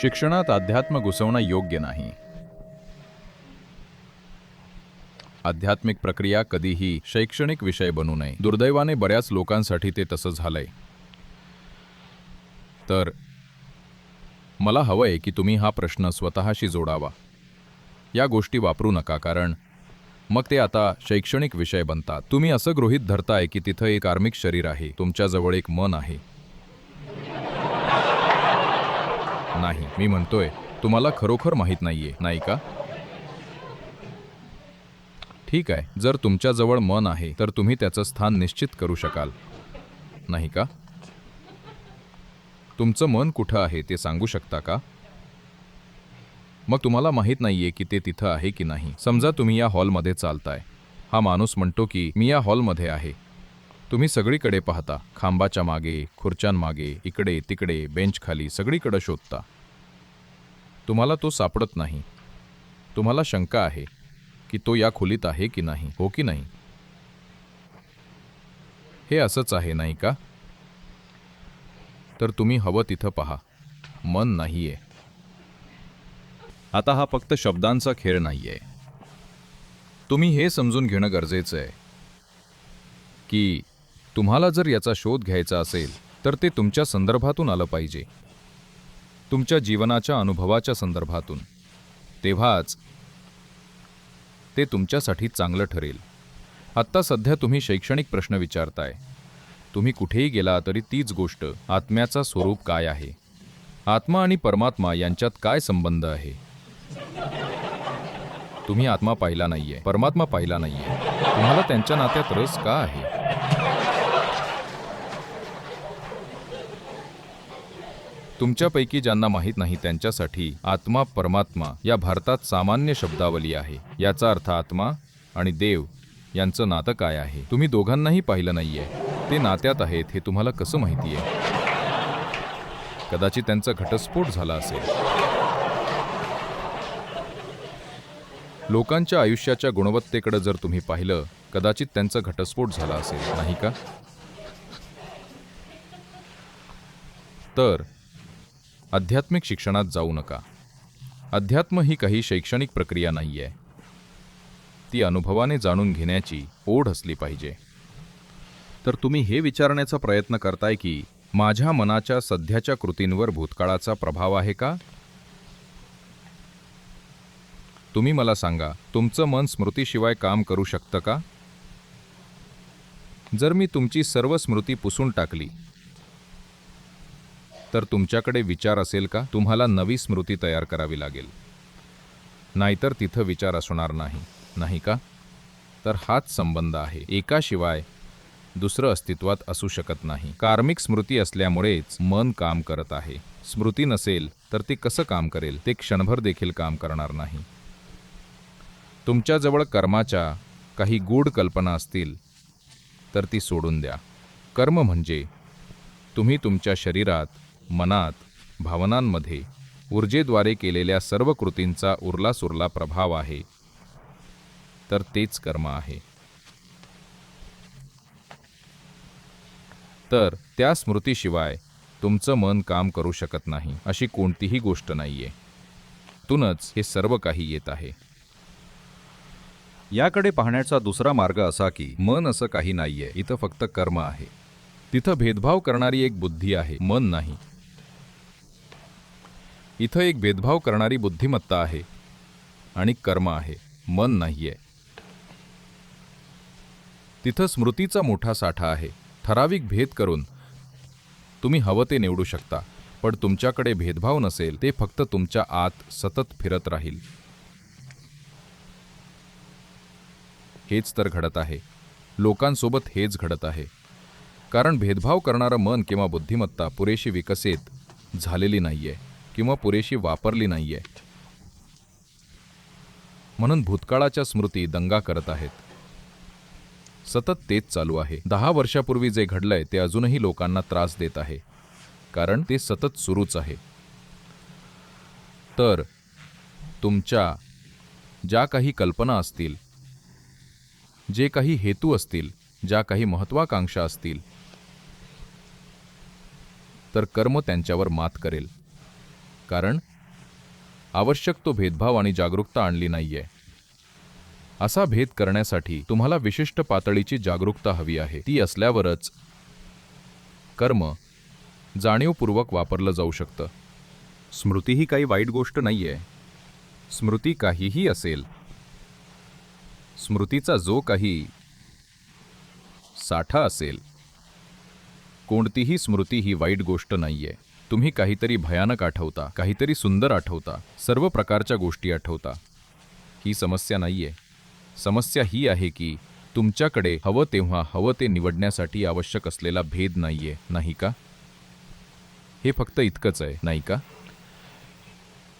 शिक्षणात अध्यात्म घुसवणं योग्य नाही. आध्यात्मिक प्रक्रिया कधीही शैक्षणिक विषय बनू नये. दुर्दैवाने बऱ्याच लोकांसाठी ते तसं झालंय. तर मला हवंय की तुम्ही हा प्रश्न स्वतःशी जोडावा. या गोष्टी वापरू नका कारण मग ते आता शैक्षणिक विषय बनतात. तुम्ही असं गृहीत धरताय की तिथं एक कार्मिक शरीर आहे. तुमच्याजवळ एक मन आहे नाही मी म्हणतोय तुम्हाला खरोखर माहीत नाहीये नाही का? ठीक आहे जर तुमच्याजवळ मन आहे तर तुम्ही त्याचं स्थान निश्चित करू शकाल. नाही का? तुमचं मन कुठं आहे ते सांगू शकता का? मग तुम्हाला माहीत नाहीये की ते तिथं आहे की नाही. समजा तुम्ही या हॉलमध्ये चालताय. हा माणूस म्हणतो की मी या हॉलमध्ये आहे. तुम्ही सगळीकडे पाहता. खांबाच्या मागे खुर्च्यांमागे इकडे तिकडे बेंच खाली सगळीकडे शोधता. तुम्हाला तो सापडत नाही. तुम्हाला शंका आहे की तो या खोलीत आहे की नाही हो की नाही? हे असंच आहे नाही का? तर तुम्ही हवं तिथं पहा. मन नाहीये. आता हा फक्त शब्दांचा खेळ नाहीये. तुम्ही हे समजून घेणं गरजेचं आहे की तुम्हाला जर याचा शोध घ्यायचा असेल तर ते तुमच्या संदर्भातून आलं पाहिजे. तुमच्या जीवनाच्या अनुभवाच्या संदर्भातून. तेव्हाच ते तुमच्यासाठी चांगलं ठरेल. आत्ता सध्या तुम्ही शैक्षणिक प्रश्न विचारताय. तुम्ही कुठेही गेला तरी तीच गोष्ट आत्म्याचा स्वरूप काय आहे? आत्मा आणि परमात्मा यांच्यात काय संबंध आहे? तुम्ही आत्मा पाहिला नाहीये परमात्मा पाहिला नाहीये. तुम्हाला त्यांच्या नात्यात रस का आहे? तुमच्यापैकी ज्यांना माहीत नाही त्यांच्यासाठी आत्मा परमात्मा या भारतात सामान्य शब्दावली आहे. याचा अर्थ आत्मा आणि देव यांचं नातं काय आहे? तुम्ही दोघांनाही पाहिलं नाहीये. ते नात्यात आहेत हे तुम्हाला कसं माहिती आहे कदाचित त्यांचा घटस्फोट झाला असेल. लोकांच्या आयुष्याच्या गुणवत्तेकडे जर तुम्ही पाहिलं कदाचित त्यांचा घटस्फोट झाला असेल. नाही का? तर आध्यात्मिक शिक्षणात जाऊ नका. अध्यात्म ही काही शैक्षणिक प्रक्रिया नाही आहे ती अनुभवाने जाणून घेण्याची ओढ असली पाहिजे. तर तुम्ही हे विचारण्याचा प्रयत्न करताय की माझ्या मनाच्या सध्याच्या कृतींवर भूतकाळाचा प्रभाव आहे का? तुम्ही मला सांगा तुमचं मन स्मृतीशिवाय काम करू शकतं का? जर मी तुमची सर्व स्मृती पुसून टाकली तर तुमच्याकडे विचार असेल का? तुम्हाला नवी स्मृती तयार करावी लागेल. नाहीतर तिथं विचार असणार नाही नाही का? तर हाच संबंध आहे. एकाशिवाय दुसरं अस्तित्वात असू शकत नाही. कार्मिक स्मृती असल्यामुळेच मन काम करत आहे. स्मृती नसेल तर ते कसं काम करेल? ते क्षणभर देखील काम करणार नाही. तुमच्याजवळ कर्माच्या काही गूढ कल्पना असतील तर ती सोडून द्या. कर्म म्हणजे तुम्ही तुमच्या शरीरात मनात भावनांमध्ये ऊर्जेद्वारे केलेल्या सर्व कृतींचा उरलासुरला प्रभाव आहे. तर तेच कर्म आहे. तर त्या स्मृतीशिवाय तुमचं मन काम करू शकत नाही अशी कोणतीही गोष्ट नाहीये. तूनच हे सर्व काही येत आहे. याकडे पाहण्याचा दुसरा मार्ग असा की मन असं काही नाहीये इथं फक्त कर्म आहे. तिथं भेदभाव करणारी एक बुद्धी आहे मन नाही. इथं एक भेदभाव करणारी बुद्धिमत्ता आहे आणि कर्म आहे मन नाहीये. तिथं स्मृतीचा मोठा साठा आहे. ठराविक भेद करून तुम्ही हवं ते निवडू शकता पण तुमच्याकडे भेदभाव नसेल ते फक्त तुमच्या आत सतत फिरत राहील. हेच तर घडत आहे. लोकांसोबत हेच घडत आहे. कारण भेदभाव करणारं मन किंवा बुद्धिमत्ता पुरेशी विकसित झालेली नाहीये. किंवा पुरेशी वापरली नाहीये. म्हणून भूतकाळाच्या स्मृती दंगा करत आहेत. सतत तेच चालू आहे. दहा वर्षापूर्वी जे घडलंय ते अजूनही लोकांना त्रास देत आहे. कारण ते सतत सुरूच आहे. तर तुमच्या ज्या काही कल्पना असतील जे काही हेतू असतील ज्या काही महत्वाकांक्षा असतील तर कर्म त्यांच्यावर मात करेल. कारण आवश्यक तो भेदभाव आणि जागरूकता आणली नाहीये. असा भेद करण्यासाठी तुम्हाला विशिष्ट पातळीची जागरूकता हवी आहे. ती असल्यावरच कर्म जाणीवपूर्वक वापरलं जाऊ शकतं. स्मृती ही काही वाईट गोष्ट नाही आहे स्मृती काहीही असेल. स्मृतीचा जो काही साठा असेल कोणतीही स्मृती ही वाईट गोष्ट नाही आहे तुम्ही काहीतरी भयानक आठवता काहीतरी सुंदर आठवता सर्व प्रकारच्या गोष्टी आठवता. ही समस्या नाहीये. समस्या ही आहे की तुमच्याकडे हवं तेव्हा हवं ते निवडण्यासाठी आवश्यक असलेला भेद नाहीये नाही का? हे फक्त इतकंच आहे नाही का?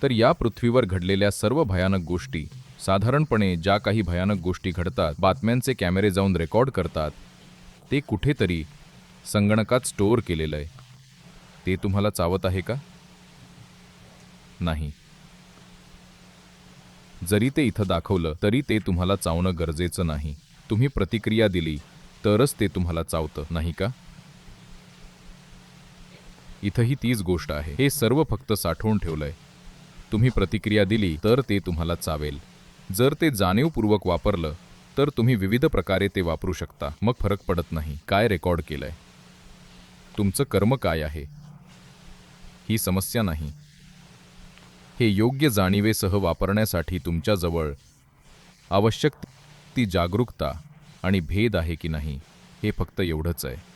तर या पृथ्वीवर घडलेल्या सर्व भयानक गोष्टी साधारणपणे ज्या काही भयानक गोष्टी घडतात बातम्यांचे कॅमेरे जाऊन रेकॉर्ड करतात ते कुठेतरी संगणकात स्टोअर केलेलं आहे. ते तुम्हाला चावत आहे का? नाही. जरी ते इथं दाखवलं तरी ते तुम्हाला चावणं गरजेचं नाही. तुम्ही प्रतिक्रिया दिली तरच ते तुम्हाला चावतं नाही का? इथंही तीच गोष्ट आहे. हे सर्व फक्त साठवून ठेवलंय. तुम्ही प्रतिक्रिया दिली तर ते तुम्हाला चावेल. जर ते जाणीवपूर्वक वापरलं तर तुम्ही विविध प्रकारे ते वापरू शकता. मग फरक पडत नाही. काय रेकॉर्ड केलंय? तुमचं कर्म काय आहे? ही समस्या नाही. हे योग्य जाणीवेसह वापरण्यासाठी तुमच्याजवळ आवश्यक ती जागरूकता आणि भेद आहे की नाही हे फक्त एवढंच आहे.